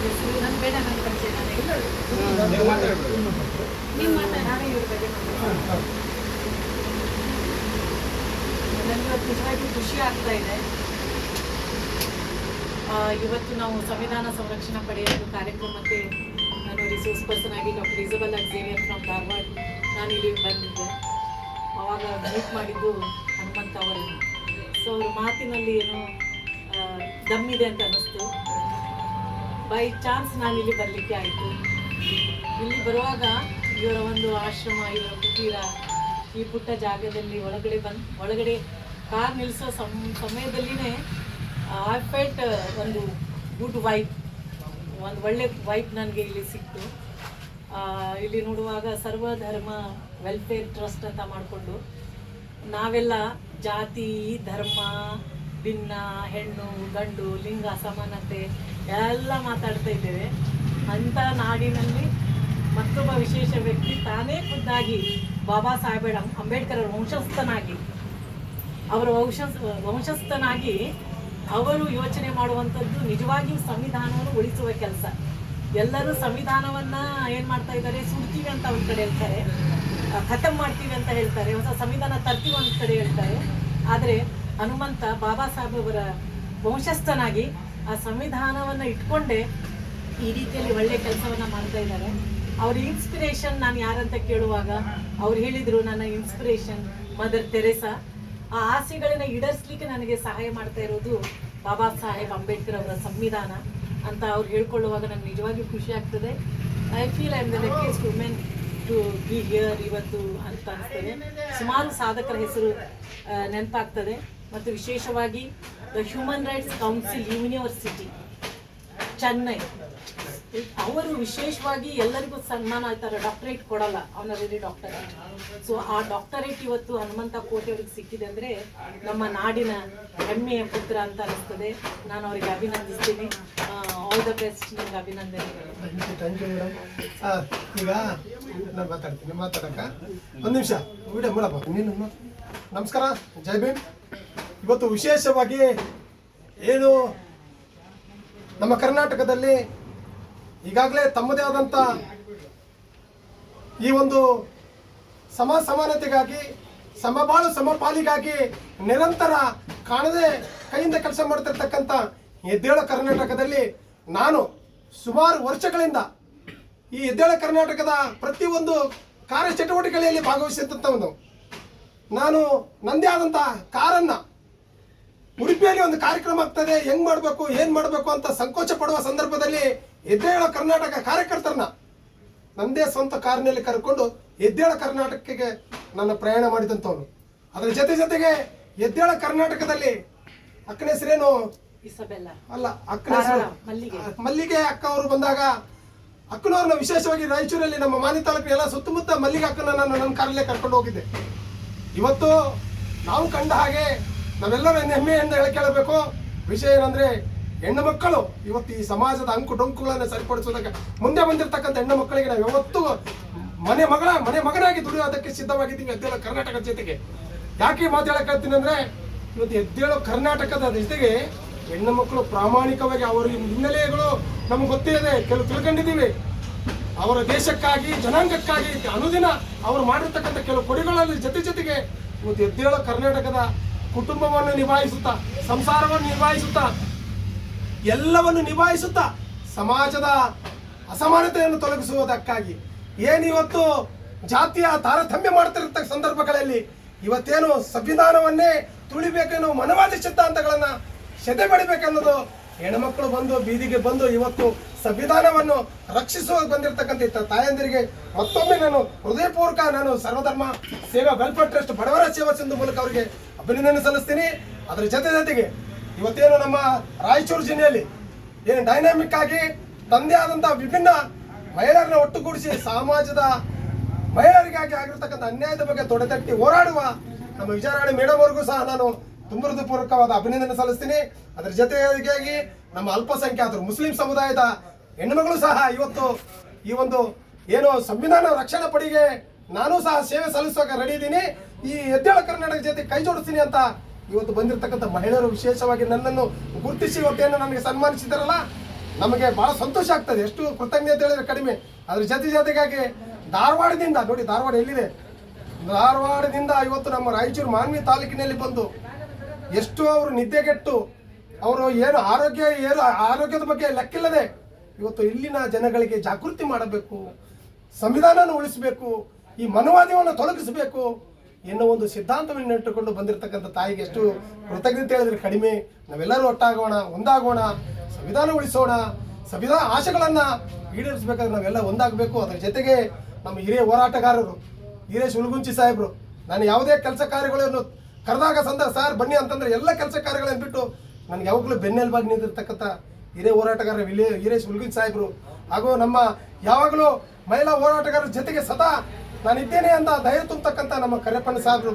ನನ್ನ ಹೆಸರು ಬೇಡ ನಾನು ಪರಿಚಯ ನಾನು ನೀವು ಮಾತಾಡ್ಬಿಡಿ. ನೀವು ಮಾತಾಡಿ ನಾನೇ ಇವ್ರ ಬಗ್ಗೆ ನನಗೆ ನಿಜವಾಗಿ ಖುಷಿ ಆಗ್ತಾ ಇದೆ. ಇವತ್ತು ನಾವು ಸಂವಿಧಾನ ಸಂರಕ್ಷಣಾ ಪಡೆಯ ಒಂದು ಕಾರ್ಯಕ್ರಮಕ್ಕೆ ನಾನು ರಿಸೋರ್ಸ್ ಪರ್ಸನ್ ಆಗಿ ಡಾಕ್ಟರ್ ಇಸಬಲ್ ಅಕ್ಸೇರಿಯರ್ ಫ್ರಮ್ ಧಾರವಾಡ ನಾನು ಇಲ್ಲಿ ಬಂದಿದ್ದೆ. ಅವಾಗ ಮೀಟ್ ಮಾಡಿದ್ದು ಹನುಮಂತ ಅವರನ್ನು. ಸೊ ಅವ್ರ ಮಾತಿನಲ್ಲಿ ಏನೋ ದಮ್ಮಿದೆ ಅಂತ ಅನ್ನಿಸ್ತು. ಬೈ ಚಾನ್ಸ್ ನಾನು ಇಲ್ಲಿ ಬರಲಿಕ್ಕೆ ಆಯಿತು. ಇಲ್ಲಿ ಬರುವಾಗ ಇವರ ಒಂದು ಆಶ್ರಮ, ಇವರ ಕುಟೀರ ಈ ಪುಟ್ಟ ಜಾಗದಲ್ಲಿ ಒಳಗಡೆ ಬಂದು, ಒಳಗಡೆ ಕಾರ್ ನಿಲ್ಲಿಸೋ ಸಮ, ಸಮಯದಲ್ಲಿನೇ ಐ ಫೆಲ್ಟ್ ಒಂದು ಗುಡ್ ವೈಬ್ ಒಂದು ಒಳ್ಳೆ ವೈಫ್ ನನಗೆ ಇಲ್ಲಿ ಸಿಕ್ತು. ಇಲ್ಲಿ ನೋಡುವಾಗ ಸರ್ವಧರ್ಮ ವೆಲ್ಫೇರ್ ಟ್ರಸ್ಟ್ ಅಂತ ಮಾಡಿಕೊಂಡು ನಾವೆಲ್ಲ ಜಾತಿ, ಧರ್ಮ ಭಿನ್ನ ಹೆಣ್ಣು, ಗಂಡು, ಲಿಂಗ ಸಮಾನತೆ ಎಲ್ಲ ಮಾತಾಡ್ತಾ ಇದ್ದೇವೆ. ಅಂಥ ನಾಡಿನಲ್ಲಿ ಮತ್ತೊಬ್ಬ ವಿಶೇಷ ವ್ಯಕ್ತಿ ತಾನೇ ಖುದ್ದಾಗಿ ಬಾಬಾ ಸಾಹೇಬ್ ಅಂಬೇಡ್ಕರ್ ವಂಶಸ್ಥನಾಗಿ. ಅವರ ವಂಶ ವಂಶಸ್ಥನಾಗಿ ಅವರು ಯೋಚನೆ ಮಾಡುವಂಥದ್ದು ನಿಜವಾಗಿಯೂ ಸಂವಿಧಾನವನ್ನು ಉಳಿಸುವ ಕೆಲಸ. ಎಲ್ಲರೂ ಸಂವಿಧಾನವನ್ನ ಏನು ಮಾಡ್ತಾ ಇದ್ದಾರೆ? ಸುಡ್ತೀವಿ ಅಂತ ಒಂದು ಕಡೆ ಹೇಳ್ತಾರೆ. ಖತಮ್ ಮಾಡ್ತೀವಿ ಅಂತ ಹೇಳ್ತಾರೆ. ಹೊಸ ಸಂವಿಧಾನ ತರ್ತೀವಿ ಒಂದು ಕಡೆ ಹೇಳ್ತಾರೆ. ಆದರೆ ಹನುಮಂತ ಬಾಬಾ ಸಾಹೇಬರ ವಂಶಸ್ಥನಾಗಿ ಆ ಸಂವಿಧಾನವನ್ನು ಇಟ್ಕೊಂಡೇ ಈ ರೀತಿಯಲ್ಲಿ ಒಳ್ಳೆ ಕೆಲಸವನ್ನ ಮಾಡ್ತಾ ಇದ್ದಾರೆ. ಅವ್ರ ಇನ್ಸ್ಪಿರೇಷನ್ ನಾನು ಯಾರಂತ ಕೇಳುವಾಗ ಅವ್ರು ಹೇಳಿದ್ರು ನನ್ನ ಇನ್ಸ್ಪಿರೇಷನ್ ಮದರ್ ತೆರೆಸಾ ಆ ಆಸೆಗಳನ್ನ ಈಡೇರಿಸ್ಲಿಕ್ಕೆ ನನಗೆ ಸಹಾಯ ಮಾಡ್ತಾ ಇರೋದು ಬಾಬಾ ಸಾಹೇಬ್ ಅಂಬೇಡ್ಕರ್ ಅವರ ಸಂವಿಧಾನ ಅಂತ ಅವ್ರು ಹೇಳ್ಕೊಳ್ಳುವಾಗ ನನಗೆ ನಿಜವಾಗಿಯೂ ಖುಷಿ ಆಗ್ತದೆ. I feel I am the luckiest women to be here ಇವತ್ತು ಅಂತ ಅನಿಸ್ತದೆ. ಸುಮಾರು ಸಾಧಕರ ಹೆಸರು ನೆನಪಾಗ್ತದೆ. ಮತ್ತು ವಿಶೇಷವಾಗಿ the human rights council, university, Chennai. ಅವರು ವಿಶೇಷವಾಗಿ ಎಲ್ಲರಿಗೂ ಸನ್ಮಾನ ಆಯ್ತಾರೆ, ಡಾಕ್ಟರೇಟ್ ಕೊಡಲ್ಲ ಅವನಲ್ಲಿ ಡಾಕ್ಟರೇಟ್ ಸೊ ಆ ಡಾಕ್ಟರೇಟ್ ಇವತ್ತು ಹನುಮಂತ ಕೋಟೆ ಅವ್ರಿಗೆ ಸಿಕ್ಕಿದೆ ಅಂದ್ರೆ ನಮ್ಮ ನಾಡಿನ ಹೆಮ್ಮೆಯ ಪುತ್ರ ಅಂತ ಅನಿಸ್ತದೆ. ನಾನು ಅವರಿಗೆ ಅಭಿನಂದಿಸ್ತೀನಿ. ಆಲ್ ದ ಬೆಸ್ಟ್ ನಿಮ್ಗೆ ಅಭಿನಂದನೆಗಳು. ಈಗ ನಾನು ಮಾತಾಡ್ತೀನಿ ಒಂದು ನಿಮಿಷ ನಮಸ್ಕಾರ, ಜೈ ಭೀಮ್. ಇವತ್ತು ವಿಶೇಷವಾಗಿ ಏನು ನಮ್ಮ ಕರ್ನಾಟಕದಲ್ಲಿ ಈಗಾಗಲೇ ತಮ್ಮದೇ ಆದಂಥ ಈ ಒಂದು ಸಮ ಸಮಾನತೆಗಾಗಿ, ಸಮಬಾಳು ಸಮಪಾಲಿಗಾಗಿ ನಿರಂತರ ಕಾಣದೆ ಕೈಯಿಂದ ಕೆಲಸ ಮಾಡ್ತಿರ್ತಕ್ಕಂಥ ಎದ್ದೇಳ ಕರ್ನಾಟಕದಲ್ಲಿ ನಾನು ಸುಮಾರು ವರ್ಷಗಳಿಂದ ಈ ಎದ್ದೇಳ ಕರ್ನಾಟಕದ ಪ್ರತಿಯೊಂದು ಕಾರ್ಯಚಟುವಟಿಕೆಗಳಲ್ಲಿ ಭಾಗವಹಿಸಿದಂಥವನು ನಾನು ನಂದೇ ಆದಂಥ ಕಾರನ್ನ ಉಡುಪಿಯಲ್ಲಿ ಒಂದು ಕಾರ್ಯಕ್ರಮ ಆಗ್ತದೆ ಹೆಂಗ್ ಮಾಡಬೇಕು ಏನ್ ಮಾಡಬೇಕು ಅಂತ ಸಂಕೋಚ ಪಡುವ ಸಂದರ್ಭದಲ್ಲಿ ಎದ್ದೇಳ ಕರ್ನಾಟಕ ಕಾರ್ಯಕರ್ತರನ್ನ ನಂದೇ ಸ್ವಂತ ಕಾರಿನಲ್ಲಿ ಕರ್ಕೊಂಡು ಎದ್ದೇಳ ಕರ್ನಾಟಕಕ್ಕೆ ನನ್ನ ಪ್ರಯಾಣ ಮಾಡಿದಂಥವನು. ಅದರ ಜೊತೆ ಜೊತೆಗೆ ಎದ್ದೇಳ ಕರ್ನಾಟಕದಲ್ಲಿ ಅಕ್ಕನ ಹೆಸರೇನು? ಅಲ್ಲ ಅಕ್ಕನ ಹೆಸರು ಮಲ್ಲಿಗೆ. ಮಲ್ಲಿಗೆ ಅಕ್ಕ ಅವರು ಬಂದಾಗ ಅಕ್ಕನವ್ರನ್ನ ವಿಶೇಷವಾಗಿ ರಾಯಚೂರಲ್ಲಿ ನಮ್ಮ ಮಾನಿ ತಾಲೂಕಿನ ಎಲ್ಲ ಸುತ್ತಮುತ್ತ ಮಲ್ಲಿಗೆ ಅಕ್ಕನ ನಾನು ನನ್ನ ಕಾರಲ್ಲೇ ಕರ್ಕೊಂಡು ಹೋಗಿದ್ದೆ. ಇವತ್ತು ನಾವು ಕಂಡ ಹಾಗೆ ನಾವೆಲ್ಲರೂ ಹೆಮ್ಮೆಯಿಂದ ಕೇಳಬೇಕು. ವಿಷಯ ಏನಂದ್ರೆ, ಹೆಣ್ಣು ಮಕ್ಕಳು ಇವತ್ತು ಈ ಸಮಾಜದ ಅಂಕು ಡೊಂಕುಗಳನ್ನ ಸರಿಪಡಿಸೋದಕ್ಕೆ ಮುಂದೆ ಬಂದಿರತಕ್ಕಂಥ ಹೆಣ್ಣು ಮಕ್ಕಳಿಗೆ ನಾವು ಯಾವತ್ತೂ ಮನೆ ಮಗಳ, ಮನೆ ಮಗನಾಗಿ ದುಡಿಯೋದಕ್ಕೆ ಸಿದ್ಧವಾಗಿದ್ದೀವಿ ಎದ್ದೇಳೋ ಕರ್ನಾಟಕದ ಜೊತೆಗೆ. ಯಾಕೆ ಹೇಳ್ತೀನಿ ಅಂದ್ರೆ, ಇವತ್ತು ಎದ್ದೇಳೋ ಕರ್ನಾಟಕದ ಜೊತೆಗೆ ಹೆಣ್ಣು ಮಕ್ಕಳು ಪ್ರಾಮಾಣಿಕವಾಗಿ ಅವರ ಹಿನ್ನೆಲೆಗಳು ನಮ್ಗೆ ಗೊತ್ತಿರದೆ ಕೆಲವು ತಿಳ್ಕೊಂಡಿದ್ದೀವಿ. ಅವರ ದೇಶಕ್ಕಾಗಿ, ಜನಾಂಗಕ್ಕಾಗಿ ಅನುದಿನ ಅವರು ಮಾಡಿರ್ತಕ್ಕಂಥ ಕೆಲವು ಕೊಡುಗಳಲ್ಲಿ ಜೊತೆ ಜೊತೆಗೆ ಇವತ್ತು ಎದ್ದೇಳೋ ಕರ್ನಾಟಕದ ಕುಟುಂಬವನ್ನು ನಿಭಾಯಿಸುತ್ತಾ, ಸಂಸಾರವನ್ನು ನಿಭಾಯಿಸುತ್ತಾ ಎಲ್ಲವನ್ನು ನಿಭಾಯಿಸುತ್ತಾ ಸಮಾಜದ ಅಸಮಾನತೆಯನ್ನು ತೊಲಗಿಸುವುದಕ್ಕಾಗಿ. ಏನು ಇವತ್ತು ಜಾತಿಯ ತಾರತಮ್ಯ ಮಾಡ್ತಿರತಕ್ಕ ಸಂದರ್ಭಗಳಲ್ಲಿ ಇವತ್ತೇನು ಸಂವಿಧಾನವನ್ನೇ ತುಳಿಬೇಕೆನ್ನುವ ಮನವಾದಿ ಸಿದ್ಧಾಂತಗಳನ್ನ ಸೆದೆ ಬಡಿಬೇಕನ್ನೋದು ಹೆಣ್ಮಕ್ಳು ಬಂದು, ಬೀದಿಗೆ ಬಂದು ಇವತ್ತು ಸಂವಿಧಾನವನ್ನು ರಕ್ಷಿಸುವ ಬಂದಿರತಕ್ಕಂಥ ತಾಯಂದಿರಿಗೆ ಮತ್ತೊಮ್ಮೆ ನಾನು ಹೃದಯಪೂರ್ವಕ ನಾನು ಸರ್ವಧರ್ಮ ಸೇವಾ ವೆಲ್ಫೇರ್ ಟ್ರಸ್ಟ್ ಬಡವರ ಸೇವಾ ಸಿಂಧು ಮೂಲಕ ಅವರಿಗೆ ಅಭಿನಂದನೆ ಸಲ್ಲಿಸ್ತೀನಿ. ಅದರ ಜೊತೆ ಜೊತೆಗೆ ಇವತ್ತೇನು ನಮ್ಮ ರಾಯಚೂರು ಜಿಲ್ಲೆಯಲ್ಲಿ ಏನು ಡೈನಾಮಿಕ್ ಆಗಿ ತಂದೆ ಆದಂತಹ ವಿಭಿನ್ನ ಮಹಿಳೆಯರನ್ನ ಒಟ್ಟುಗೂಡಿಸಿ ಸಮಾಜದ ಮಹಿಳೆಯರಿಗಾಗಿ ಆಗಿರ್ತಕ್ಕಂಥ ಅನ್ಯಾಯದ ಬಗ್ಗೆ ತೊಡೆತಟ್ಟಿ ಹೋರಾಡುವ ನಮ್ಮ ವಿಜಯರಾಣಿ ಮೇಡಮ್ ಅವ್ರಿಗೂ ಸಹ ನಾನು ತುಂಬ ಪೂರ್ವಕವಾದ ಅಭಿನಂದನೆ ಸಲ್ಲಿಸ್ತೀನಿ. ಅದರ ಜೊತೆಗಾಗಿ ನಮ್ಮ ಅಲ್ಪಸಂಖ್ಯಾತರು ಮುಸ್ಲಿಂ ಸಮುದಾಯದ ಹೆಣ್ಣುಮಗಳು ಸಹ ಇವತ್ತು ಈ ಒಂದು ಏನು ಸಂವಿಧಾನ ರಕ್ಷಣಾ ಪಡೆಗೆ ನಾನು ಸಹ ಸೇವೆ ಸಲ್ಲಿಸುವಾಗ ರೆಡಿ ಇದ್ದೀನಿ. ಈ ಎದ್ದೇಳ ಕರ್ನಾಟಕ ಜೊತೆ ಕೈ ಜೋಡಿಸ್ತೀನಿ ಅಂತ ಇವತ್ತು ಬಂದಿರತಕ್ಕಂಥ ಮಹಿಳೆಯರು ವಿಶೇಷವಾಗಿ ನನ್ನನ್ನು ಗುರುತಿಸಿ ಇವತ್ತೇನು ನನಗೆ ಸನ್ಮಾನಿಸಿದಾರಲ್ಲ, ನಮಗೆ ಬಹಳ ಸಂತೋಷ ಆಗ್ತದೆ. ಎಷ್ಟು ಕೃತಜ್ಞತೆ ಹೇಳಿದ್ರೆ ಕಡಿಮೆ. ಅದ್ರ ಜೊತೆ ಜೊತೆಗಾಗಿ ಧಾರವಾಡದಿಂದ, ನೋಡಿ ಧಾರವಾಡ ಎಲ್ಲಿದೆ? ಧಾರವಾಡದಿಂದ ಇವತ್ತು ನಮ್ಮ ರಾಯಚೂರು ಮಾನ್ವಿ ತಾಲೂಕಿನಲ್ಲಿ ಬಂದು ಎಷ್ಟು ಅವರು ನಿದ್ದೆಗೆಟ್ಟು ಅವರು ಏನು ಆರೋಗ್ಯ, ಏನು ಆರೋಗ್ಯದ ಬಗ್ಗೆ ಲೆಕ್ಕಿಲ್ಲದೆ ಇವತ್ತು ಇಲ್ಲಿನ ಜನಗಳಿಗೆ ಜಾಗೃತಿ ಮಾಡಬೇಕು ಸಂವಿಧಾನವನ್ನು ಉಳಿಸಬೇಕು, ಈ ಮನವಾದವನ್ನು ತೊಲಗಿಸಬೇಕು. ಎನ್ನುವ ಒಂದು ಸಿದ್ಧಾಂತವನ್ನು ಇಟ್ಟುಕೊಂಡು ಬಂದಿರತಕ್ಕಂಥ ತಾಯಿಗೆ ಎಷ್ಟು ಕೃತಜ್ಞತೆ ಹೇಳಿದ್ರೆ ಕಡಿಮೆ. ನಾವೆಲ್ಲರೂ ಒಟ್ಟಾಗೋಣ, ಒಂದಾಗೋಣ ಸಂವಿಧಾನ ಉಳಿಸೋಣ ಸಂವಿಧಾನ ಆಶೆಗಳನ್ನು ಈಡೇರಿಸಬೇಕಾದ್ರೆ ನಾವೆಲ್ಲ ಒಂದಾಗಬೇಕು. ಅದರ ಜೊತೆಗೆ ನಮ್ಮ ಹಿರಿಯ ಹೋರಾಟಗಾರರು, ಹಿರಿಯ ಉಲ್ಗುಂಚಿ ಸಾಹೇಬರು, ನಾನು ಯಾವುದೇ ಕೆಲಸ ಕಾರ್ಯಗಳನ್ನು ಕರೆದಾಗ ಸಂದ, ಸರ್ ಬನ್ನಿ ಅಂತಂದ್ರೆ ಎಲ್ಲ ಕೆಲಸ ಕಾರ್ಯಗಳನ್ನು ಬಿಟ್ಟು ನನಗೆ ಯಾವಾಗಲೂ ಬೆನ್ನೆಲುಬಾಗಿ ನಿಂತಿರ್ತಕ್ಕಂಥ ಹಿರಿಯ ಹೋರಾಟಗಾರ ವಿಲೇ ಹಿರೇಶ್ ಉಲ್ಗುಂಚಿ ಸಾಹೇಬರು ಹಾಗೂ ನಮ್ಮ ಯಾವಾಗಲೂ ಮಹಿಳಾ ಹೋರಾಟಗಾರರ ಜೊತೆಗೆ ಸದಾ ನಾನಿದ್ದೇನೆ ಅಂತ ಧೈರ್ಯ ತುಂಬತಕ್ಕಂಥ ನಮ್ಮ ಕರೆಪ್ಪನ ಸಾಹೇಬರು.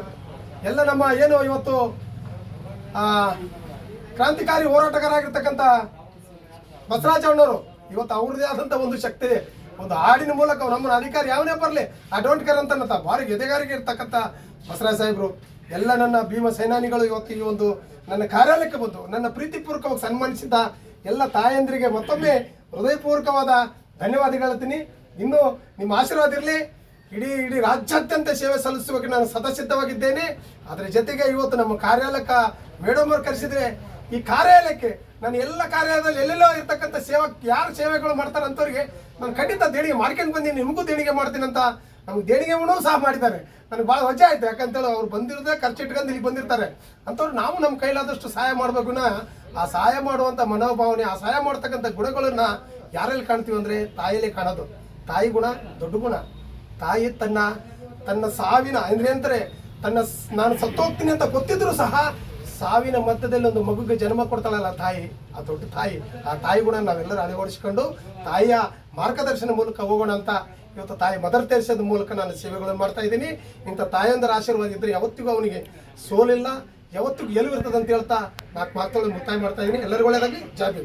ಎಲ್ಲ ನಮ್ಮ ಏನು ಇವತ್ತು ಕ್ರಾಂತಿಕಾರಿ ಹೋರಾಟಗಾರಾಗಿರ್ತಕ್ಕಂಥ ಬಸವರಾಜ ಅಣ್ಣವರು, ಇವತ್ತು ಅವ್ರದೇ ಆದಂಥ ಒಂದು ಶಕ್ತಿ ಒಂದು ಹಾಡಿನ ಮೂಲಕ ನಮ್ಮ ಅಧಿಕಾರಿ ಯಾವನೇ ಬರಲಿ, ಐ ಡೋಂಟ್ ಕೇರ್ ಅಂತ ಭಾರಿ ಎದೆಗಾರಿಕೆ ಇರ್ತಕ್ಕಂಥ ಬಸವರಾಜ ಸಾಹೇಬರು. ಎಲ್ಲ ನನ್ನ ಭೀಮ ಸೇನಾನಿಗಳು ಇವತ್ತು ಈ ಒಂದು ನನ್ನ ಕಾರ್ಯಾಲಯಕ್ಕೆ ಬಂದು, ನನ್ನ ಪ್ರೀತಿಪೂರ್ವಕವಾಗಿ ಸನ್ಮಾನಿಸಿದ ಎಲ್ಲ ತಾಯಂದಿರಿಗೆ ಮತ್ತೊಮ್ಮೆ ಹೃದಯಪೂರ್ವಕವಾದ ಧನ್ಯವಾದಗಳು ಹೇಳ್ತೀನಿ. ಇನ್ನು ನಿಮ್ಮ ಆಶೀರ್ವಾದ ಇರಲಿ. ಇಡೀ ಇಡೀ ರಾಜ್ಯಾದ್ಯಂತ ಸೇವೆ ಸಲ್ಲಿಸುವಾಗ ನಾನು ಸದಸಿದ್ಧವಾಗಿದ್ದೇನೆ ಅದರ ಜೊತೆಗೆ ಇವತ್ತು ನಮ್ಮ ಕಾರ್ಯಾಲಯಕ್ಕೆ ಮೇಡಮ್ ಅವರು ಕರೆಸಿದ್ರೆ, ಈ ಕಾರ್ಯಾಲಯಕ್ಕೆ ನಾನು ಎಲ್ಲ ಕಾರ್ಯಾಲಯದಲ್ಲಿ ಎಲ್ಲೆಲ್ಲೋ ಇರ್ತಕ್ಕಂಥ ಸೇವಾ, ಯಾರು ಸೇವೆಗಳು ಮಾಡ್ತಾರೆ ಅಂತವ್ರಿಗೆ ನಾನು ಖಂಡಿತ ದೇಣಿಗೆ ಮಾಡ್ಕೊಂಡು ಬಂದೀನಿ, ನಿಮಗೂ ದೇಣಿಗೆ ಮಾಡ್ತೀನಿ ಅಂತ ನಮ್ಗೆ ದೇಣಿಗೆ ಸಹ ಮಾಡಿದ್ದಾರೆ. ನನಗೆ ಭಾಳ ವಜಾ ಆಯ್ತು, ಯಾಕಂತೇಳಿ ಅವ್ರು ಬಂದಿರೋದೇ ಖರ್ಚು ಇಟ್ಕೊಂಡು ಇಲ್ಲಿ ಬಂದಿರ್ತಾರೆ. ಅಂಥವ್ರು ನಾವು ನಮ್ಮ ಕೈಲಾದಷ್ಟು ಸಹಾಯ ಮಾಡಬೇಕು ಆ ಸಹಾಯ ಮಾಡುವಂಥ ಮನೋಭಾವನೆ, ಆ ಸಹಾಯ ಮಾಡ್ತಕ್ಕಂಥ ಗುಣಗಳನ್ನ ಯಾರಲ್ಲಿ ಕಾಣ್ತೀವಿ ಅಂದ್ರೆ ತಾಯಿಯಲ್ಲಿ ಕಾಣೋದು. ತಾಯಿ ಗುಣ, ದೊಡ್ಡ ಗುಣ. ತಾಯಿ ತನ್ನ ತನ್ನ ಸಾವಿನ, ಅಂದ್ರೆ ಅಂತಾರೆ ತನ್ನ ನಾನು ಸತ್ತೋಗ್ತೀನಿ ಅಂತ ಗೊತ್ತಿದ್ರು ಸಹ ಸಾವಿನ ಮಧ್ಯದಲ್ಲಿ ಒಂದು ಮಗುಗೆ ಜನ್ಮ ಕೊಡ್ತಾಳಲ್ಲ ತಾಯಿ, ಆ ದೊಡ್ಡ ತಾಯಿ. ಆ ತಾಯಿ ಗುಣ ನಾವೆಲ್ಲರೂ ಅಳವಡಿಸ್ಕೊಂಡು ತಾಯಿಯ ಮಾರ್ಗದರ್ಶನ ಮೂಲಕ ಹೋಗೋಣ ಅಂತ ಇವತ್ತು ತಾಯಿ ಮದರ್ ತೆರೆಸದ ಮೂಲಕ ನಾನು ಸೇವೆಗಳನ್ನು ಮಾಡ್ತಾ ಇದ್ದೀನಿ. ಇಂಥ ತಾಯಂದರ ಆಶೀರ್ವಾದ ಇದ್ರೆ ಯಾವತ್ತಿಗೂ ಅವನಿಗೆ ಸೋಲಿಲ್ಲ, ಯಾವತ್ತಿಗೂ ಗೆಲುವಿರ್ತದೆ ಅಂತ ಹೇಳ್ತಾ ನಾಲ್ಕು ಮಾತುಗಳನ್ನು ಮುಕ್ತಾಯ ಮಾಡ್ತಾ ಇದ್ದೀನಿ. ಎಲ್ಲರಿಗೂ ಒಳ್ಳೆಯದಾಗಿ ಜಾಬಿ